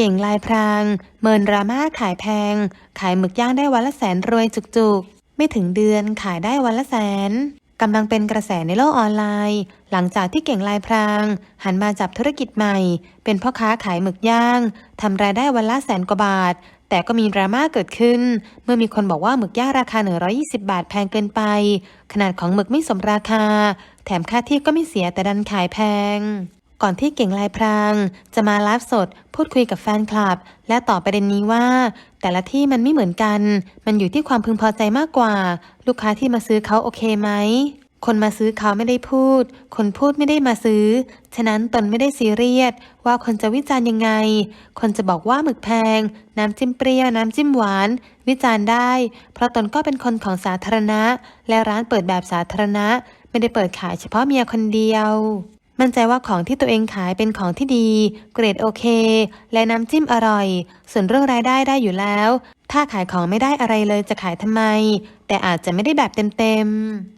เก่งลายพราง เมินราม่าขายแพง ขายหมึกย่างได้วันละแสนรวยจุกๆ ไม่ถึงเดือนขายได้วันละแสนกำลังเป็นกระแสในโลกออนไลน์ หลังจากที่เก่งลายพราง หันมาจับธุรกิจใหม่ เป็นพ่อค้าขายหมึกย่างทำรายได้วันละแสนกว่าบาท แต่ก็มีดราม่าเกิดขึ้น เมื่อมีคนบอกว่าหมึกย่างราคา 120 บาทแพงเกินไป ขนาดของหมึกไม่สมราคา แถมค่าที่ก็ไม่เสียแต่ดันขายแพง ก่อนที่เก่งลายพรางจะมาไลฟ์สด พูดคุยกับแฟนคลับ และตอบประเด็นนี้ว่า แต่ละที่มันไม่เหมือนกัน มันอยู่ที่ความพึงพอใจมากกว่า ลูกค้าที่มาซื้อเขาโอเคไหมคนมาซื้อเขาไม่ได้พูด คนพูดไม่ได้มาซื้อ ฉะนั้นตนไม่ได้ซีเรียสว่าคนจะวิจารณ์ยังไง คนจะบอกว่าหมึกแพง น้ำจิ้มเปรี้ยว น้ำจิ้มหวาน วิจารณ์ได้ เพราะตนก็เป็นคนของสาธารณะ และร้านเปิดแบบสาธารณะ ไม่ได้เปิดขายเฉพาะเมียคนเดียว มั่นใจว่าของที่ตัวเองขายเป็นของที่ดี เกรดโอเค และน้ำจิ้มอร่อย ส่วนเรื่องรายได้ได้อยู่แล้ว ถ้าขายของไม่ได้อะไรเลยจะขายทำไม แต่อาจจะไม่ได้แบบเต็มๆ